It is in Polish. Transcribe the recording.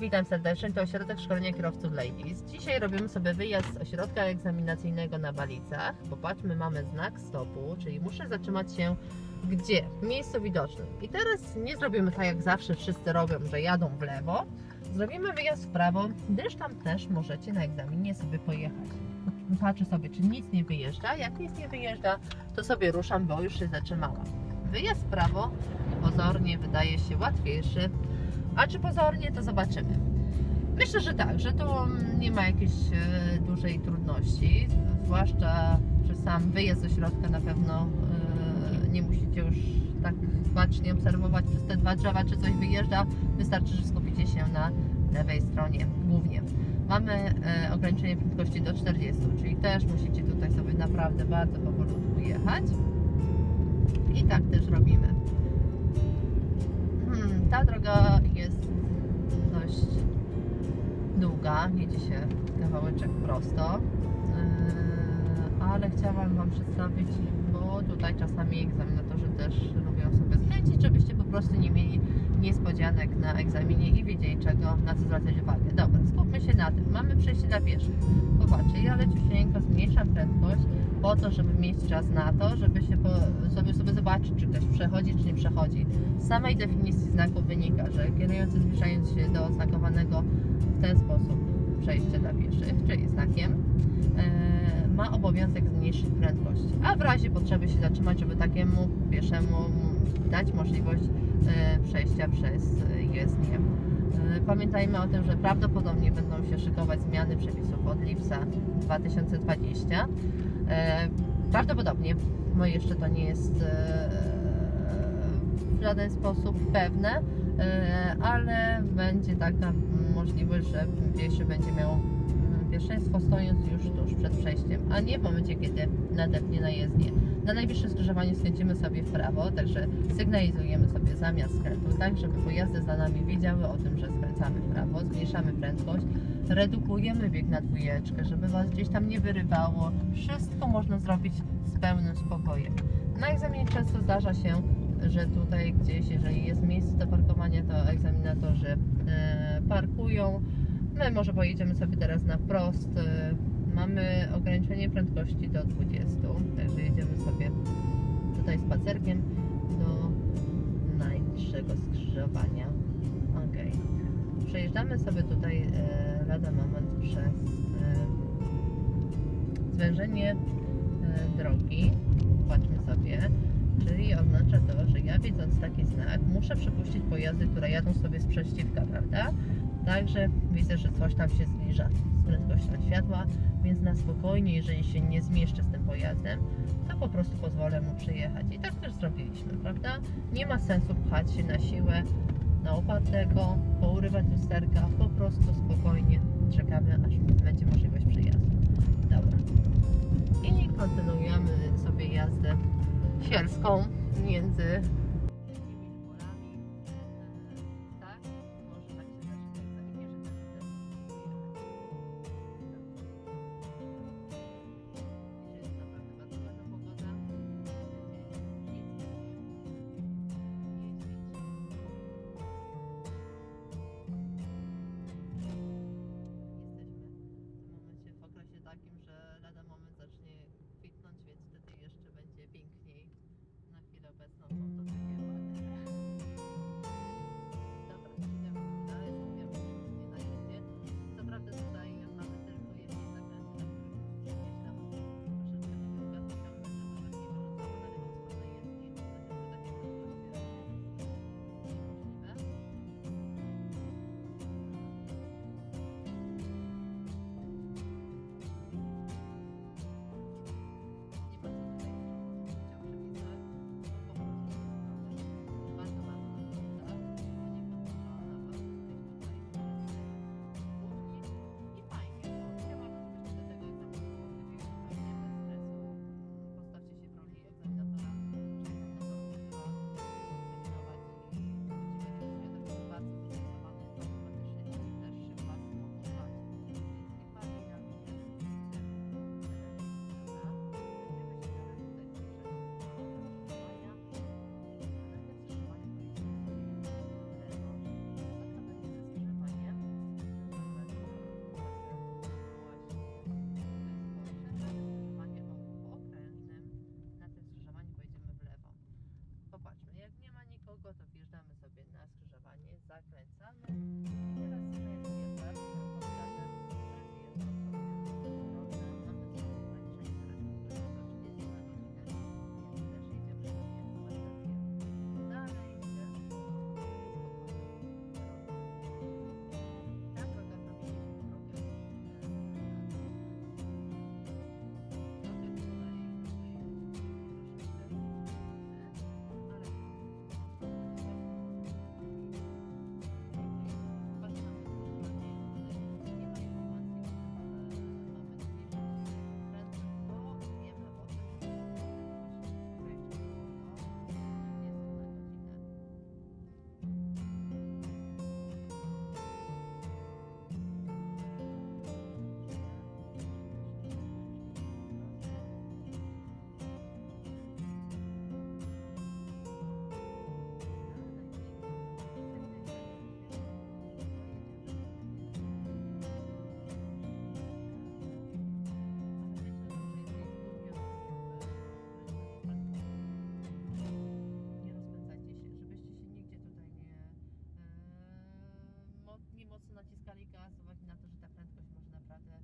Witam serdecznie, to ośrodek szkolenia kierowców Ladies. Dzisiaj robimy sobie wyjazd z ośrodka egzaminacyjnego na Balicach. Popatrzmy, mamy znak stopu, czyli muszę zatrzymać się gdzie? W miejscu widocznym. I teraz nie zrobimy tak jak zawsze wszyscy robią, że jadą w lewo. Zrobimy wyjazd w prawo, gdyż tam też możecie na egzaminie sobie pojechać. Patrzę sobie, czy nic nie wyjeżdża. Jak nic nie wyjeżdża, to sobie ruszam, bo już się zatrzymałam. Wyjazd w prawo pozornie wydaje się łatwiejszy, a czy pozornie, to zobaczymy. Myślę, że tak, że tu nie ma jakiejś e, dużej trudności, zwłaszcza, że sam wyjazd ze środka na pewno e, nie musicie już tak bacznie obserwować przez te dwa drzewa, czy coś wyjeżdża. Wystarczy, że skupicie się na lewej stronie głównie. Mamy e, ograniczenie prędkości do 40, czyli też musicie tutaj sobie naprawdę bardzo powolutku jechać. I tak też robimy. Ta droga jest dość długa, jedzie się kawałeczek prosto, Yy, ale chciałam Wam przedstawić, bo tutaj czasami egzaminatorzy też lubią sobie zlecić, żebyście po prostu nie mieli niespodzianek na egzaminie i wiedzieli czego, na co zwracać uwagę. Dobra, skupmy się na tym. Mamy przejście dla pieszych. Popatrzcie, ja leciusieńko zmniejszam prędkość po to, żeby mieć czas na to, żeby się po, sobie, sobie zobaczyć, czy ktoś przechodzi, czy nie przechodzi. Z samej definicji znaku wynika, że kierujący zbliżając się do oznakowanego w ten sposób przejście dla pieszych, czyli znakiem, e, ma obowiązek zmniejszyć prędkość, a w razie potrzeby się zatrzymać, żeby takiemu pieszemu dać możliwość e, przejścia przez e, jezdnię. E, Pamiętajmy o tym, że prawdopodobnie będą się szykować zmiany przepisów od lipca 2020. E, Prawdopodobnie, bo jeszcze to nie jest w żaden sposób pewne, ale będzie taka możliwość, że pieszy będzie miał pierwszeństwo stojąc już tuż przed przejściem, a nie w momencie, kiedy nadepnie na jezdnię. Na najbliższym skrzyżowaniu skręcimy sobie w prawo, także sygnalizujemy sobie zamiast skrętu, tak żeby pojazdy za nami wiedziały o tym, że skręcamy w prawo, zmniejszamy prędkość, redukujemy bieg na dwójeczkę, żeby Was gdzieś tam nie wyrywało. Wszystko można zrobić z pełnym spokojem. Na egzaminie często zdarza się, że tutaj gdzieś, jeżeli jest miejsce do parkowania, to egzaminatorzy e, parkują. My może pojedziemy sobie teraz na wprost. E, mamy ograniczenie prędkości do 20, także jedziemy sobie tutaj spacerkiem do najbliższego skrzyżowania. Ok. Przejeżdżamy sobie tutaj e, lada moment przez e, zwężenie e, drogi. Patrzmy sobie. Czyli oznacza to, że ja widząc taki znak muszę przepuścić pojazdy, które jadą sobie z przeciwka, prawda? Także widzę, że coś tam się zbliża z prędkością światła, więc na spokojnie, jeżeli się nie zmieszczę z tym pojazdem, to po prostu pozwolę mu przejechać. I tak też zrobiliśmy, prawda? Nie ma sensu pchać się na siłę na opartego, pourywać lusterka, po prostu spokojnie czekamy, aż będzie możliwość przejazdu. Dobra. I kontynuujemy sobie jazdę sielską między to wjeżdżamy sobie na skrzyżowanie, zakręcamy. mocno naciskali gaz z uwagi na to, że ta prędkość może naprawdę...